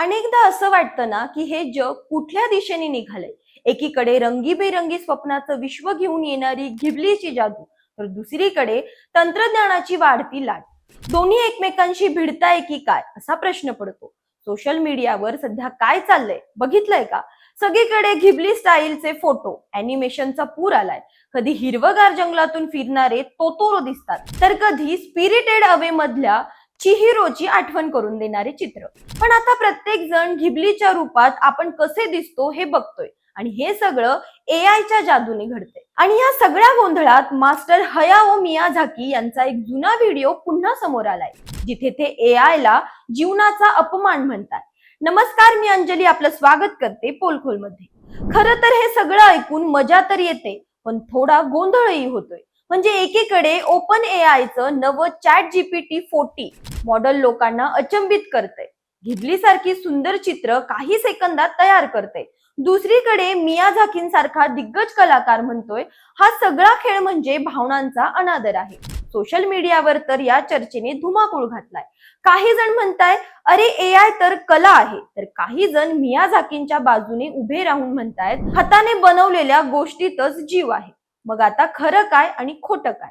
अनेकदा असं वाटतं ना की हे जग कुठल्या दिशेने निघालंय? एकीकडे रंगीबेरंगी स्वप्नाचं विश्व घेऊन येणारी घिबलीची जादू तर दुसरीकडे तंत्रज्ञानाची वाढती लाट. दोन्ही एकमेकांशी भिडताय की काय असा प्रश्न पडतो. सोशल मीडियावर सध्या काय चाललंय बघितलंय का? सगळीकडे घिबली स्टाईलचे फोटो अॅनिमेशनचा पूर आलाय. कधी हिरवगार जंगलातून फिरणारे तोतोरो दिसतात. तर कधी स्पिरिटेड अवे मधल्या चिहिरोची आठवण करून देणारे चित्र. पण आता प्रत्येक जण घिबलीच्या रूपात आपण कसे दिसतो हे बघतोय. आणि हे सगळं ए आयच्या जादूने घडते आणि या सगळ्या गोंधळात मास्टर हयाओ मियाझाकी यांचा एक जुना व्हिडिओ पुन्हा समोर आलाय. जिथे ते ए आय ला जीवनाचा अपमान म्हणतात. नमस्कार मी अंजली आपलं स्वागत करते पोलखोलमध्ये खरं तर हे सगळं ऐकून मजा तर येते पण थोडा गोंधळही होतोय. म्हणजे एकीकडे ओपन ए आयचं नवं चॅट जीपीटी फोर्टी मॉडेल लोकांना अचंबित करते घिबली सारखी सुंदर चित्र काही सेकंदात तयार करते दुसरीकडे मियाझाकींसारखा दिग्गज कलाकार म्हणतोय हा सगळा खेळ म्हणजे भावनांचा अनादर आहे. सोशल मीडियावर तर या चर्चेने धुमाकूळ घातलाय. काही जण म्हणताय अरे ए आय तर कला आहे. तर काही जण मियाझाकींच्या बाजूने उभे राहून म्हणतायत हाताने बनवलेल्या गोष्टीतच जीव आहे. मग आता खरं काय आणि खोटं काय?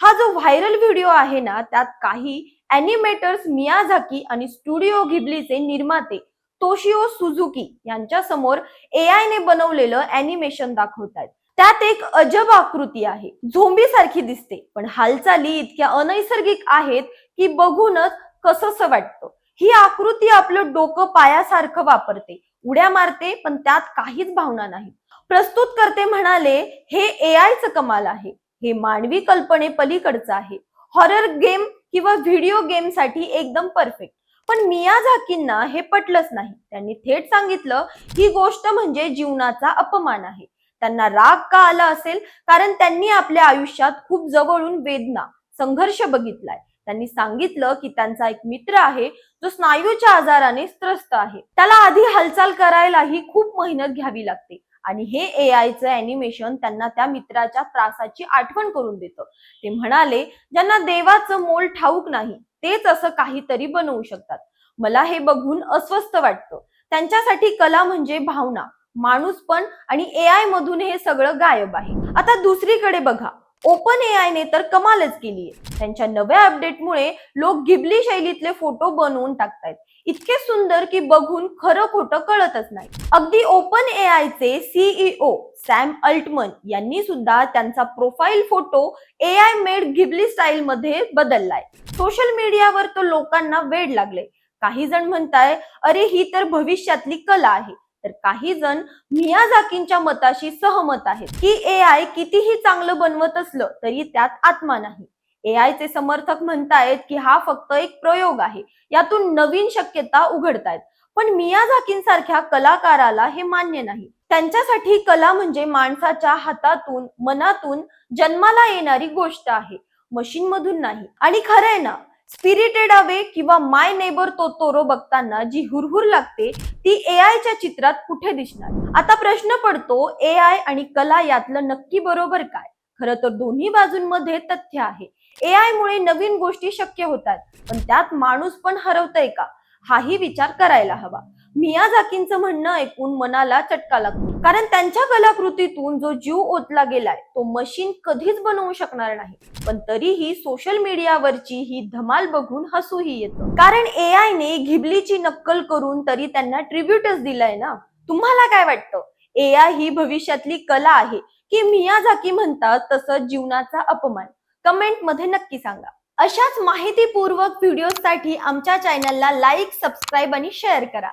हा जो व्हायरल व्हिडिओ आहे ना त्यात काही अॅनिमेटर्स मियाझाकी आणि स्टुडिओ घिबलीचे निर्माते तोशिओ सुझुकी यांच्या समोर ए ने बनवलेलं अॅनिमेशन दाखवतायत त्यात एक अजब आकृती आहे. झोंबी सारखी दिसते पण हालचाली इतक्या अनैसर्गिक आहेत की बघूनच कसंसं वाटतं. ही आकृती आपलं डोकं पायासारखं वापरते. उड्या मारते पण त्यात काहीच भावना नाही. प्रस्तुत करते म्हणाले हे ए आयचं कमाल आहे. हे मानवी कल्पने पलीकडचं आहे. हॉरर गेम किंवा व्हिडिओ गेमसाठी एकदम परफेक्ट पण मिया झाकींना हे पटलंच नाही. त्यांनी थेट सांगितलं ही गोष्ट म्हणजे जीवनाचा अपमान आहे. त्यांना राग का आला असेल? कारण त्यांनी आपल्या आयुष्यात खूप जवळून वेदना संघर्ष बघितलाय. त्यांनी सांगितलं की त्यांचा एक मित्र आहे जो स्नायूच्या आजाराने त्रस्त आहे. त्याला आधी हालचाल करायलाही खूप मेहनत घ्यावी लागते. आणि हे ए आयचं अॅनिमेशन त्यांना त्या मित्राच्या त्रासाची आठवण करून देतं. ते म्हणाले ज्यांना देवाचं मोल ठाऊक नाही तेच असं काहीतरी बनवू शकतात. मला हे बघून अस्वस्थ वाटतं. त्यांच्यासाठी कला म्हणजे भावना माणूस पण आणि ए आय मधून हे सगळं गायब आहे. आता दुसरीकडे बघा. ओपन एआयने ने तर कमालच केलीये त्यांच्या नव्या अपडेटमुळे लोक गिबली शैलीतले फोटो बनवून टाकतायत. इतके सुंदर की बघून खरं खोटं कळतच नाही. अगदी open A CEO Sam Altman यांनी सुद्धा त्यांचा profile photo A I made Ghibli style मध्ये बदललाय. सोशल मीडियावर तो लोकांना वेड लागले काही जण म्हणताय अरे ही तर भविष्यातली कला आहे. तर काही जण मियाझाकींच्या मताशी सहमत आहेत की ए आय कितीही चांगलं बनवत असलं तरी त्यात आत्मा नाही. ए आयचे समर्थक म्हणतायत की हा फक्त एक प्रयोग आहे. यातून नवीन शक्यता उघडतायत. पण मियाझाकींसारख्या कलाकाराला हे मान्य नाही. त्यांच्यासाठी कला म्हणजे माणसाच्या हातातून मनातून जन्माला येणारी गोष्ट आहे. मशीन मधून नाही. आणि खरंय ना स्पिरिटेड अवे किंवा माय नेबर तो तोरो बघताना जी हुरहुर लागते ती ए आयच्या चित्रात कुठे दिसणार? आता प्रश्न पडतो ए आय आणि कला यातलं नक्की बरोबर काय? खरं तर दोन्ही बाजूंमध्ये तथ्य आहे. ए आय मुळे नवीन गोष्टी शक्य होतात पण त्यात माणूस पण हरवतय का? हाही विचार करायला हवा. मियाझाकींचं म्हणणं ऐकून मनाला चटका लागतो. कारण त्यांच्या कलाकृतीतून जो जीव ओतला गेलाय तो मशीन कधीच बनवू शकणार नाही. पण तरीही सोशल मीडियावरची ही धमाल बघून हसूही येतं. कारण ए ने घिबलीची नक्कल करून तरी त्यांना ट्रिब्यूटच दिलाय ना? तुम्हाला काय वाटतं? ए आय ही भविष्यातली कला आहे की मियाझाकी म्हणतात तसं जीवनाचा अपमान? कमेंटमध्ये नक्की सांगा. अशाच माहितीपूर्वक व्हिडिओसाठी आमच्या चॅनलला लाईक सबस्क्राईब आणि शेअर करा.